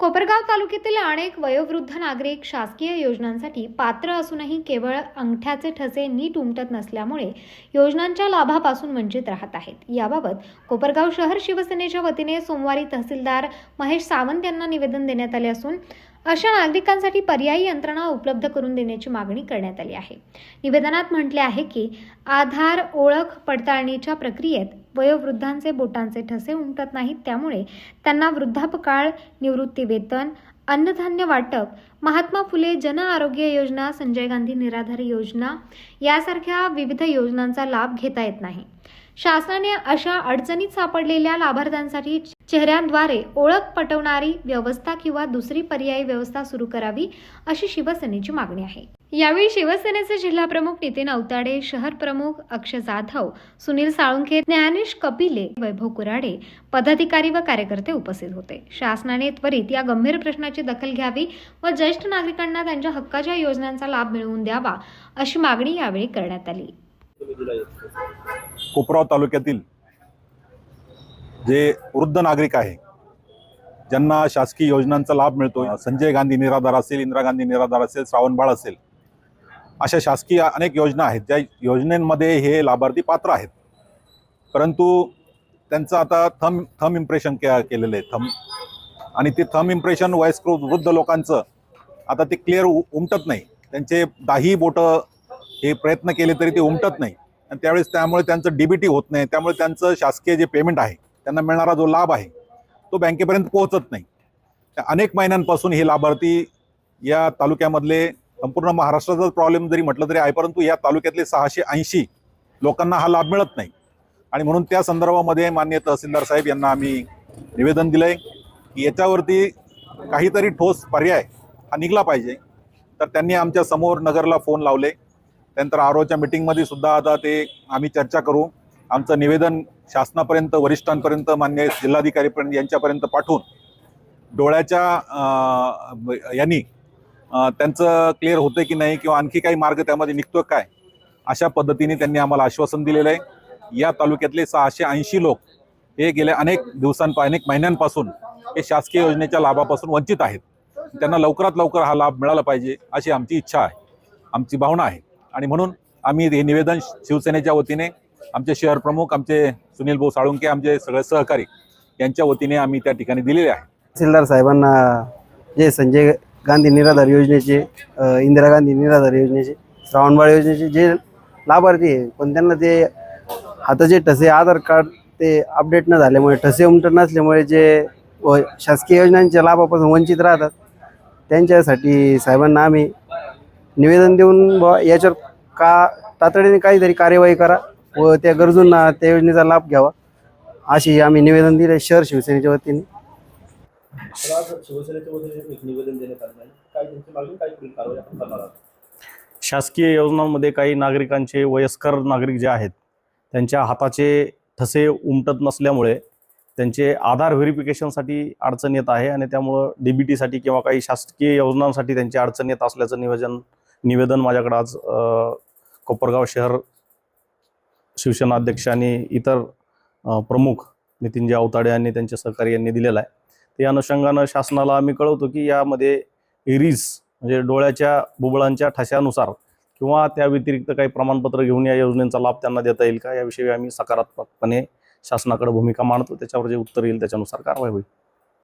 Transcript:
कोपरगाव तालुक्यातील अनेक वयोवृद्ध नागरिक शासकीय योजनांसाठी पात्र असूनही केवळ अंगठ्याचे ठसे नीट उमटत नसल्यामुळे योजनांच्या लाभापासून वंचित राहत आहेत. याबाबत कोपरगाव शहर शिवसेनेच्या वतीने सोमवारी तहसीलदार महेश सावंत यांना निवेदन देण्यात आले असून अशा नागरिकांसाठी पर्यायी यंत्रणा उपलब्ध करून देण्याची मागणी करण्यात आली आहे. निवेदनात म्हटले आहे की आधार ओळख पडताळणीच्या प्रक्रियेत वयोवृद्धांचे बोटांचे ठसे उमटत नाहीत त्यामुळे त्यांना वृद्धापकाळ निवृत्तीवेतन अन्नधान्य वाटप महात्मा फुले जन आरोग्य योजना संजय गांधी निराधार योजना यासारख्या विविध योजनांचा लाभ घेता येत नाही. शासनाने अशा अडचणीत सापडलेल्या लाभार्थ्यांसाठी चेहऱ्यांद्वारे ओळख पटवणारी व्यवस्था किंवा दुसरी पर्यायी व्यवस्था सुरू करावी अशी शिवसेनेची मागणी आहे. यावेळी शिवसेनेचे जिल्हाप्रमुख नितीन अवताडे शहर प्रमुख अक्षय जाधव सुनील साळुंखे ज्ञानेश कपिले वैभव कुराडे पदाधिकारी व कार्यकर्ते उपस्थित होते. शासनाने त्वरित या गंभीर प्रश्नाची दखल घ्यावी व ज्येष्ठ नागरिकांना त्यांच्या हक्काच्या योजनांचा लाभ मिळवून द्यावा अशी मागणी यावेळी करण्यात आली. कोपराव तालुक्यातील जे वृद्ध नागरिक आहे ज्यांना शासकीय योजनांचा लाभ मिळतो संजय गांधी निराधार असेल इंदिरा गांधी निराधार असेल श्रावणबाळ असेल अशा शासकीय अनेक योजना आहेत ज्या योजनेमध्ये हे लाभार्थी पात्र आहेत. परंतु त्यांचं आता थम थम इम्प्रेशन के केलेलं आहे थम. आणि ते थम इम्प्रेशन वयस्कर वृद्ध लोकांचं आता ते क्लिअर उमटत नाही. त्यांचे दाही बोटं हे प्रयत्न केले तरी ते उमटत नाही. आणि त्यावेळेस त्यामुळे त्यांचं डीबीटी होत नाही. त्यामुळे त्यांचं शासकीय जे पेमेंट आहे त्यांना मिळणारा जो लाभ आहे तो बँकेपर्यंत पोहोचत नाही. त्या अनेक महिन्यांपासून हे लाभार्थी या तालुक्यामधले संपूर्ण महाराष्ट्राचाच प्रॉब्लेम जरी म्हटलं तरी आहे परंतु या तालुक्यातले सहाशे ऐंशी लोकांना हा लाभ मिळत नाही. आणि म्हणून त्या संदर्भामध्ये मान्य तहसीलदार साहेब यांना आम्ही निवेदन दिलं आहे की याच्यावरती काहीतरी ठोस पर्याय हा निघला पाहिजे. तर त्यांनी आमच्यासमोर नगरला फोन लावले. त्यानंतर आरोच्या मिटिंगमध्ये सुद्धा आता ते आम्ही चर्चा करू. आमचं निवेदन शासनापर्यंत वरिष्ठांपर्यंत मान्य जिल्हाधिकारीपर्यंत यांच्यापर्यंत पाठवून डोळ्याच्या यांनी त्यांचं क्लिअर होतं की नाही किंवा आणखी काही मार्ग त्यामध्ये निघतो काय अशा पद्धतीने त्यांनी आम्हाला आश्वासन दिलेलं आहे. या तालुक्यातले सहाशे ऐंशी लोक हे गेल्या अनेक दिवसांपा अनेक महिन्यांपासून हे शासकीय योजनेच्या लाभापासून वंचित आहेत. त्यांना लवकरात लवकर हा लाभ मिळाला पाहिजे अशी आमची इच्छा आहे. आमची भावना आहे. आणि म्हणून आम्ही हे निवेदन शिवसेनेच्या वतीने आमचे शहर प्रमुख आमचे सुनील भाऊ साळुंके आमचे सगळे सहकारी यांच्या वतीने आम्ही त्या ठिकाणी दिलेले आहे. तहसीलदार साहेबांना जे संजय गांधी निराधार योजनेचे इंदिरा गांधी निराधार योजनेचे श्रावणबाळ योजनेचे जे लाभार्थी आहे पण त्यांना ते हाताचे ठसे आधार कार्ड ते अपडेट न झाल्यामुळे ठसे उमटत नसल्यामुळे जे व शासकीय योजनांच्या लाभापासून वंचित राहतात त्यांच्यासाठी साहेबांना आम्ही निवेदन देऊन बुवा याच्यावर का तातडीने काहीतरी कार्यवाही करा व त्या गरजूंना त्या योजनेचा लाभ घ्यावा अशी आम्ही निवेदन दिले शहर शिवसेनेच्या वतीने. शासकीय योजनांमध्ये काही नागरिकांचे वयस्कर नागरिक जे आहेत त्यांच्या हाताचे ठसे उमटत नसल्यामुळे त्यांचे आधार व्हेरिफिकेशनसाठी अडचण येत आहे आणि त्यामुळं डी बी टीसाठी किंवा काही शासकीय योजनांसाठी त्यांची अडचण येत असल्याचं निवेदन निवेदन माझ्याकडं आज कोपरगाव शहर शिवसेना अध्यक्ष आणि इतर प्रमुख नितीनजी अवताडे यांनी त्यांच्या सहकारी यांनी दिलेलं आहे. ते अनुषंगानं शासनाला आम्ही कळवतो की यामध्ये इरीज म्हणजे डोळ्याच्या बुबळांच्या ठशानुसार किंवा त्या व्यतिरिक्त काही प्रमाणपत्र घेऊन या योजनेचा लाभ त्यांना देता येईल का? याविषयी आम्ही सकारात्मकपणे शासनाकडे भूमिका मांडतो. त्याच्यावर जे उत्तर येईल त्याच्यानुसार कारवाई होईल.